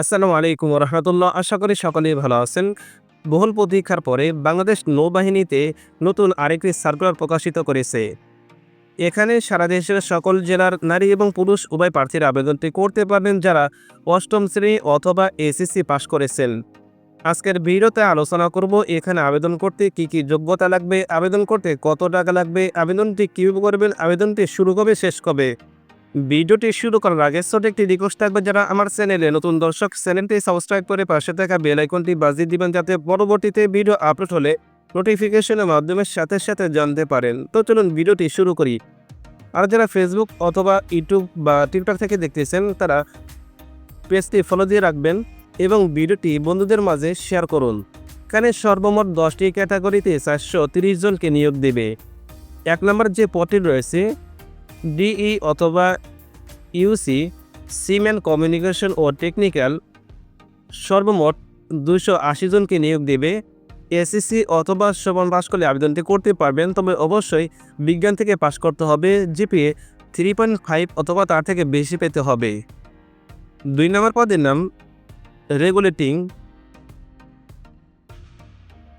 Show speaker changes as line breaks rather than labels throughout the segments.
আসসালামু আলাইকুম রহমতুল্লাহ আশা করি সকলেই ভালো আছেন। বহুল প্রতীক্ষার পরে বাংলাদেশ নৌবাহিনীতে নতুন আরেকটি সার্কুলার প্রকাশিত করেছে। এখানে সারা দেশের সকল জেলার নারী এবং পুরুষ উভয় প্রার্থীর আবেদনটি করতে পারবেন যারা অষ্টম শ্রেণি অথবা এসএসসি পাশ করেছেন। আজকের ভিডিওতে আলোচনা করব এখানে আবেদন করতে কি কি যোগ্যতা লাগবে, আবেদন করতে কত টাকা লাগবে, আবেদনটি কীভাবে করবেন, আবেদনটি শুরু কবে, শেষ কবে? ভিডিওটি শুরু করার আগে ছোট একটি রিকোয়েস্ট থাকবে যারা আমার চ্যানেলে নতুন দর্শক চ্যানেলটি সাবস্ক্রাইব করে পাশে থাকা বেল আইকনটি বাজিয়ে দিবেন যাতে পরবর্তীতে ভিডিও আপলোড হলে নোটিফিকেশনের মাধ্যমে সাথে সাথে জানতে পারেন। তো চলুন ভিডিওটি শুরু করি। আর যারা ফেসবুক অথবা ইউটিউব বা টিকটক থেকে দেখতেছেন, তারা পেজটি ফলো দিয়ে রাখবেন এবং ভিডিওটি বন্ধুদের মাঝে শেয়ার করুন। এখানে সর্বমোট দশটি ক্যাটাগরিতে চারশো তিরিশ জনকে নিয়োগ দেবে। এক নম্বর যে পদটি রয়েছে ডিই অথবা ইউসি সিমেন কমিউনিকেশন ও টেকনিক্যাল সর্বমোট দুশো আশি জনকে নিয়োগ দেবে। এসএসসি অথবা সমান পাশ করলে আবেদনটি করতে পারবেন, তবে অবশ্যই বিজ্ঞান থেকে পাশ করতে হবে, জিপিএ থ্রি পয়েন্ট ফাইভ অথবা তার থেকে বেশি পেতে হবে। দুই নম্বর পদের নাম, রেগুলেটিং।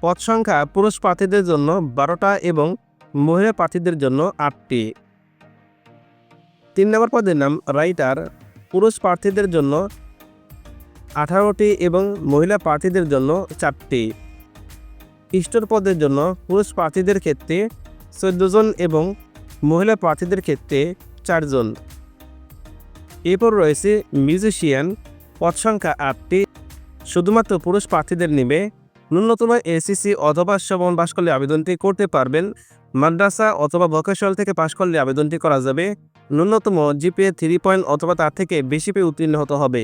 পদ সংখ্যা পুরুষ প্রার্থীদের জন্য বারোটা এবং মহিলা প্রার্থীদের জন্য আটটি। তিন নম্বর পদের নাম রাইটার, পুরুষ প্রার্থীদের জন্য আঠারোটি এবং মহিলা প্রার্থীদের জন্য চারটি। স্টোর পদের জন্য পুরুষ প্রার্থীদের ক্ষেত্রে চোদ্দ জন এবং মহিলা প্রার্থীদের ক্ষেত্রে চারজন এরপর রয়েছে মিউজিশিয়ান, পদ সংখ্যা আটটি। শুধুমাত্র পুরুষ প্রার্থীদের নেবে ন্যূনতম এসিসি অথবা সমান পাশ করলে আবেদনটি করতে পারবেন। মাদ্রাসা অথবা ভোকেশনাল থেকে পাশ করলে আবেদনটি করা যাবে। ন্যূনতম জিপিএ থ্রি পয়েন্ট অথবা তার থেকে বেশি পেয়ে উত্তীর্ণ হতে হবে।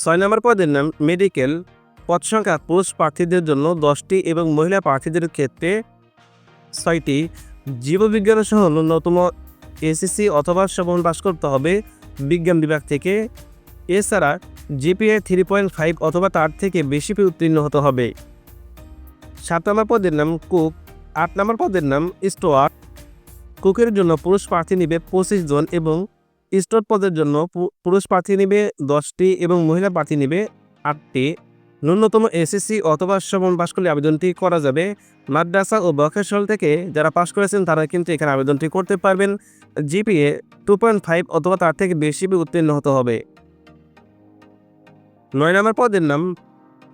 ছয় নম্বর পদের নাম মেডিকেল। পদ সংখ্যা পুরুষ প্রার্থীদের জন্য দশটি এবং মহিলা প্রার্থীদের ক্ষেত্রে ছয়টি। জীববিজ্ঞান সহ ন্যূনতম এসএসসি অথবা সমান পাশ করতে হবে বিজ্ঞান বিভাগ থেকে। এছাড়া জিপিএ থ্রি পয়েন্ট ফাইভ অথবা তার থেকে বেশি পেয়ে উত্তীর্ণ হতে হবে। সাত নম্বর পদের নাম কুক। আট নম্বর পদের নাম স্টোয়ার কুকের জন্য পুরুষ প্রার্থী নিবে পঁচিশ জন এবং স্টোর পদের জন্য পুরুষ প্রার্থী নিবে দশটি এবং মহিলা প্রার্থী নিবে আটটি। ন্যূনতম এসএসসি অথবা সমান পাশ করলে আবেদনটি করা যাবে। মাদ্রাসা ও বকেশল থেকে যারা পাশ করেছেন তারা কিন্তু এখানে আবেদনটি করতে পারবেন। জিপিএ টু পয়েন্ট ফাইভ অথবা তার থেকে বেশি উত্তীর্ণ হতে হবে। নয় নম্বর পদের নাম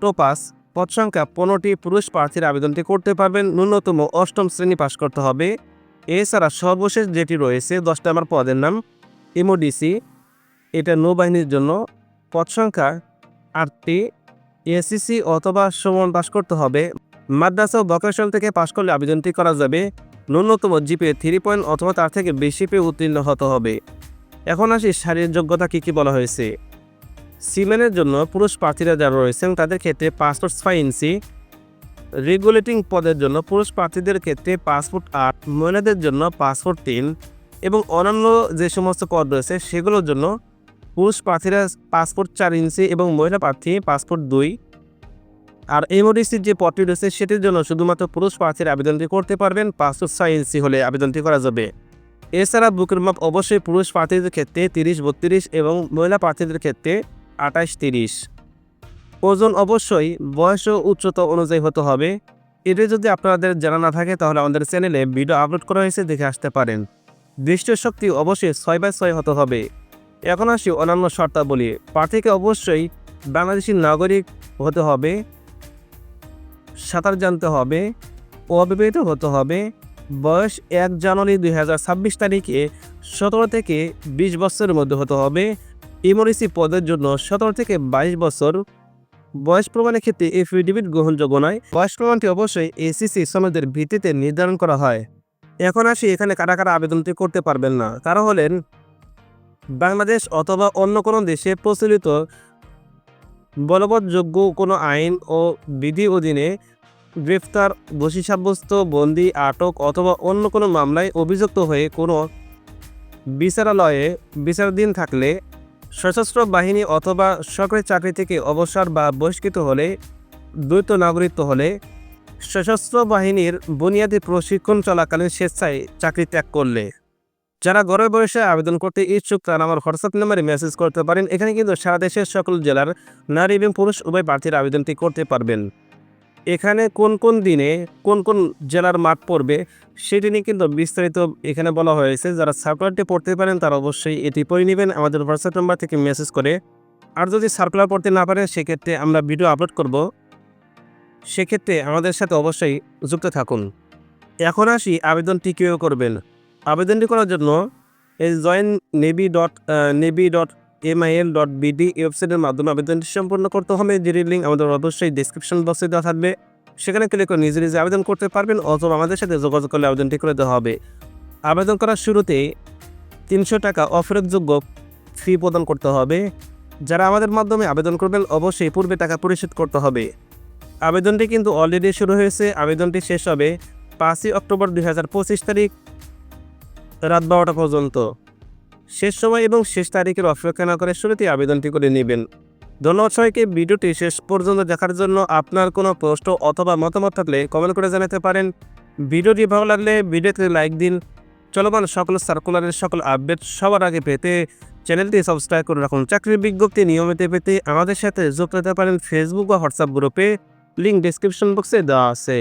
টোপাস। পদ সংখ্যা পনেরোটি পুরুষ প্রার্থীর আবেদনটি করতে পারবেন। ন্যূনতম অষ্টম শ্রেণি পাশ করতে হবে। এছাড়া সর্বশেষ যেটি রয়েছে দশ নম্বর পদের নাম এমওডিসি এটা নৌবাহিনীর জন্য, পদ সংখ্যা আটটি এসিসি অথবা সমান পাশ করতে হবে। মাদ্রাসা ও থেকে পাশ করলে আবেদনটি করা যাবে। ন্যূনতম জিপে থ্রি পয়েন্ট অথবা তার থেকে বেশি পেয়ে উত্তীর্ণ হতে হবে। এখন আসি শারীরিক যোগ্যতা কী কী বলা হয়েছে। সিমেনের জন্য পুরুষ প্রার্থীরা যারা রয়েছেন, তাদের ক্ষেত্রে পাসপোর্ট ছয় ইঞ্চি রেগুলেটিং পদের জন্য পুরুষ প্রার্থীদের ক্ষেত্রে পাসপোর্ট আট, মহিলাদের জন্য পাসপোর্ট তিন এবং অন্যান্য যে সমস্ত পদ রয়েছে সেগুলোর জন্য পুরুষ প্রার্থীরা পাসপোর্ট চার ইঞ্চি এবং মহিলা প্রার্থী পাসপোর্ট দুই। আর এমওডিসির যে পদটি রয়েছে সেটির জন্য শুধুমাত্র পুরুষ প্রার্থীর আবেদনটি করতে পারবেন, পাসপোর্ট ছয় ইঞ্চি হলে আবেদনটি করা যাবে। এছাড়া বুকের মাপ অবশ্যই পুরুষ প্রার্থীদের ক্ষেত্রে তিরিশ, বত্রিশ এবং মহিলা প্রার্থীদের ক্ষেত্রে আঠাশ, তিরিশ। ওজন অবশ্যই বয়স ও উচ্চতা অনুযায়ী হতে হবে। এটি যদি আপনাদের জানা না থাকে, তাহলে আমাদের চ্যানেলে ভিডিও আপলোড করা হয়েছে, দেখে আসতে পারেন। দৃষ্টির শক্তি অবশ্যই ছয় বাই ছয় হতে হবে। এখন আসি অন্যান্য শর্তাবলী। প্রার্থীকে অবশ্যই বাংলাদেশি নাগরিক হতে হবে, সাঁতার জানতে হবে অবিবাহিত হতে হবে। বয়স এক জানুয়ারি দু হাজার ছাব্বিশ তারিখে সতেরো থেকে বিশ বছরের মধ্যে হতে হবে। ইমরিসি পদের জন্য সতেরো থেকে বাইশ বছর বয়স প্রমাণের ক্ষেত্রে এফিডেভিট গ্রহণযোগ্য নয়। বয়স প্রমাণটি অবশ্যই এসিসি সনদের ভিত্তিতে নির্ধারণ করা হয়। এখন আসি এখানে কারা কারা আবেদনটি করতে পারবেন না। তারা হলেন বাংলাদেশ অথবা অন্য কোনো দেশে প্রচলিত বলবৎযোগ্য কোনো আইন ও বিধি অধীনে গ্রেফতার দোষী সাব্যস্ত বন্দি, আটক অথবা অন্য কোনো মামলায় অভিযুক্ত হয়ে কোনো বিচারালয়ে বিচারাধীন থাকলে সশস্ত্র বাহিনী অথবা সরকারি চাকরি থেকে অবসর বা বহিষ্কৃত হলে, দ্বৈত নাগরিকত্ব হলে সশস্ত্র বাহিনীর বুনিয়াদী প্রশিক্ষণ চলাকালীন স্বেচ্ছায় চাকরি ত্যাগ করলে। যারা ঘরে বয়সে আবেদন করতে ইচ্ছুক, তারা আমার হোয়াটসঅ্যাপ নাম্বারে মেসেজ করতে পারেন। এখানে কিন্তু সারা দেশের সকল জেলার নারী এবং পুরুষ উভয় প্রার্থীর আবেদনটি করতে পারবেন। এখানে কোন কোন দিনে কোন কোন জেলার মাঠ পড়বে সেটি নিয়ে কিন্তু বিস্তারিত এখানে বলা হয়েছে। যারা সার্কুলারটি পড়তে পারেন তারা অবশ্যই এটি পড়ে নেবেন, আমাদের হোয়াটসঅ্যাপ নাম্বার থেকে মেসেজ করে। আর যদি সার্কুলার পড়তে না পারেন, সেক্ষেত্রে আমরা ভিডিও আপলোড করব। সেক্ষেত্রে আমাদের সাথে অবশ্যই যুক্ত থাকুন। এখন আসি আবেদনটি কীভাবে করবেন। আবেদনটি করার জন্য এই join navy dot navy dot MIL dot BD ওয়েবসাইটের মাধ্যমে আবেদনটি সম্পন্ন করতে হবে যেটির লিঙ্ক আমাদের অবশ্যই ডিসক্রিপশন বক্সে দেওয়া থাকবে। সেখানে ক্লিক করে নিজে নিজে আবেদন করতে পারবেন অথবা আমাদের সাথে যোগাযোগ করলে আবেদনটি করে দেওয়া হবে। আবেদন করার শুরুতে তিনশো টাকা অফেরতযোগ্য ফি প্রদান করতে হবে। যারা আমাদের মাধ্যমে আবেদন করবেন অবশ্যই পূর্বে টাকা পরিশোধ করতে হবে। আবেদনটি কিন্তু অলরেডি শুরু হয়েছে। আবেদনটি শেষ হবে পাঁচই অক্টোবর দু হাজার পঁচিশ তারিখ রাত বারোটা পর্যন্ত। শেষ সময় এবং শেষ তারিখের অপেক্ষা না করে শুরুতেই আবেদনটি করে নেবেন। ধন্যবাদ সবাইকে। ভিডিওটি শেষ পর্যন্ত দেখার জন্য আপনার কোনো প্রশ্ন অথবা মতামত থাকলে কমেন্ট করে জানাতে পারেন। ভিডিওটি ভালো লাগলে ভিডিওতে লাইক দিন। চলমান সকল সার্কুলারের সকল আপডেট সবার আগে পেতে চ্যানেলটি সাবস্ক্রাইব করে রাখুন। চাকরির বিজ্ঞপ্তি নিয়মিত পেতে আমাদের সাথে যোগ হতে পারেন ফেসবুক বা হোয়াটসঅ্যাপ গ্রুপে। লিঙ্ক ডিসক্রিপশন বক্সে দেওয়া আছে।